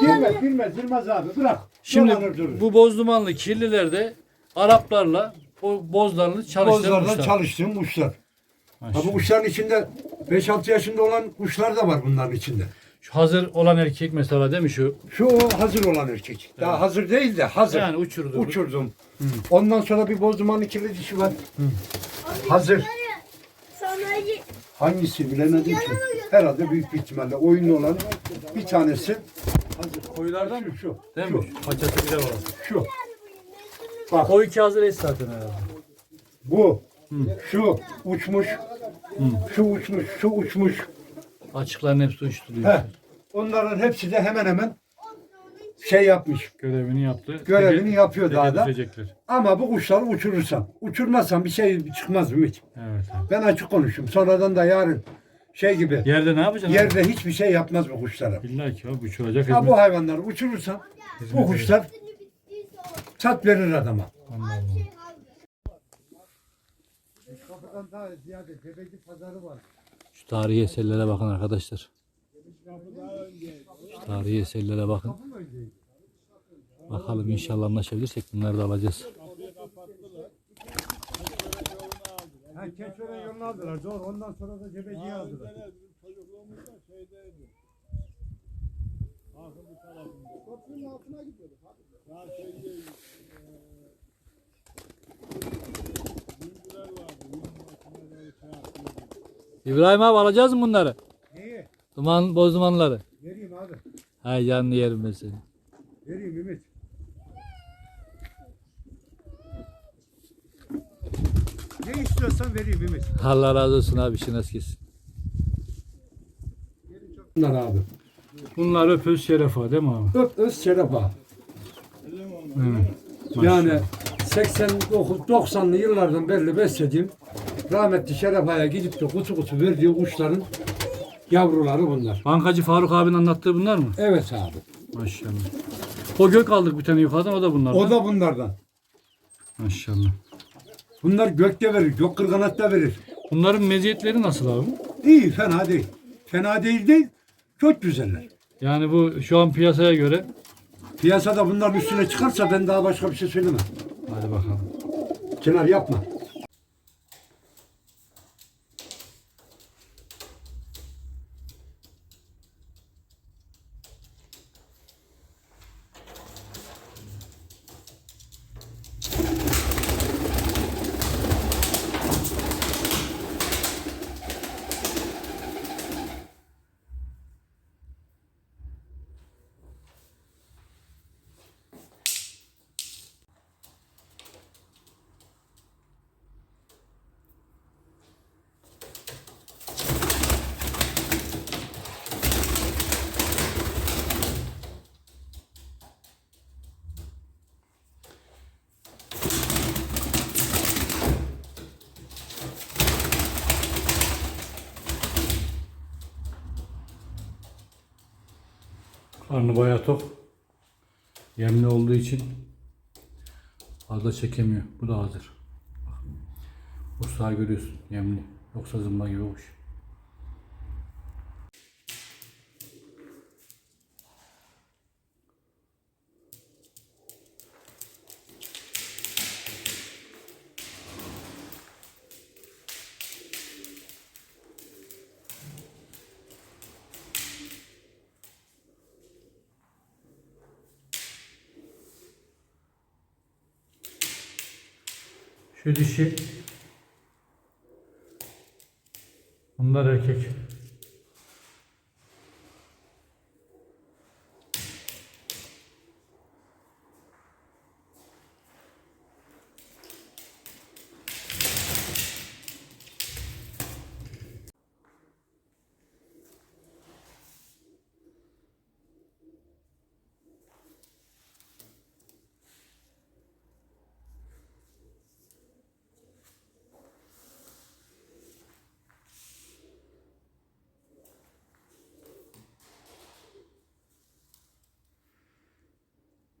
Girmez, girmez, girmez abi. Bırak. Şimdi Dolanır durur. bu boz dumanlı kirlilerde Araplarla o bozlarını Bozlarla kuşlar. çalıştığım kuşlar. Ha, bu kuşların içinde 5-6 yaşında olan kuşlar da var bunların içinde. Şu hazır olan erkek mesela değil mi şu? Şu o hazır olan erkek. Daha hazır değil de hazır. Yani uçurdu. Uçurdum. Ondan sonra bir bozduman ikili dişi var. Hazır. Sonracı Hangisi bilemedim ki. Herhalde büyük bir ihtimalle oyunlu olan bir tanesi. Hazır. Koyulardan Şu, şu. Değil mi? Paçası bile var. Şu. O iki hazır eş zaten herhalde. Bu. Şu uçmuş. Şu uçmuş. Şu uçmuş. Açıkların hepsi uçtu diyor. Heh. Onların hepsi de hemen hemen şey yapmış. Görevini yaptı. Görevini Teke- yapıyor teke daha da. düşecekler. Ama bu kuşları uçurursan, uçurmazsan bir şey çıkmaz Ümit. Evet. Ben açık konuşayım. Sonradan da yarın şey gibi Yerde ne yapacaksın? yerde hiçbir şey yapmaz bu kuşlara. İlla ki abi uçuracak. Ha hizmet- bu hayvanları uçurursan bu kuşlar tat verir adama. Allah Allah. Kapıdan daha ziyade tebeki pazarı var. Şu tarihi eserlere bakın arkadaşlar. Şu tarihi eserlere bakın. Bakalım inşallah anlaşabilirsek bunları da alacağız. Ha Keçören yolunu aldılar doğru. Ondan sonra da cebeciyi aldılar. İbrahim abi alacağız mı bunları? Neyi? Duman, boz dumanları. Vereyim abi. Hay canlı yerim ben seni. Vereyim Ümit. Ne istiyorsan vereyim Ümit. Allah razı olsun abi işin nasıl kesin. Bunlar abi. Bunlar öpüz şerefa değil mi abi? Öp öz şerefa. Hı. Yani 89-90'lı yıllardan beri beslediğim rahmetli Şerefa'ya gidip de kutu kutu verdiği kuşların yavruları bunlar. Bankacı Faruk abinin anlattığı bunlar mı? Evet abi. Maşallah. O gök aldık bir tane yukarıdan o da bunlardan. O da bunlardan. Maşallah. Bunlar gökte verir, gök kırganatta verir. Bunların meziyetleri nasıl abi? İyi, fena değil. Fena değil değil, çok güzeller. Yani bu şu an piyasaya göre. Piyasada bunların üstüne çıkarsa ben daha başka bir şey söylemem. Hadi bakalım. Kenar yapma. Karnı bayağı tok. Yemli olduğu için fazla çekemiyor. Bu da hazır. Bak. Usta görüyorsun yemli. Yoksa zımba gibi olmuş. Şu dişi. Bunlar erkek.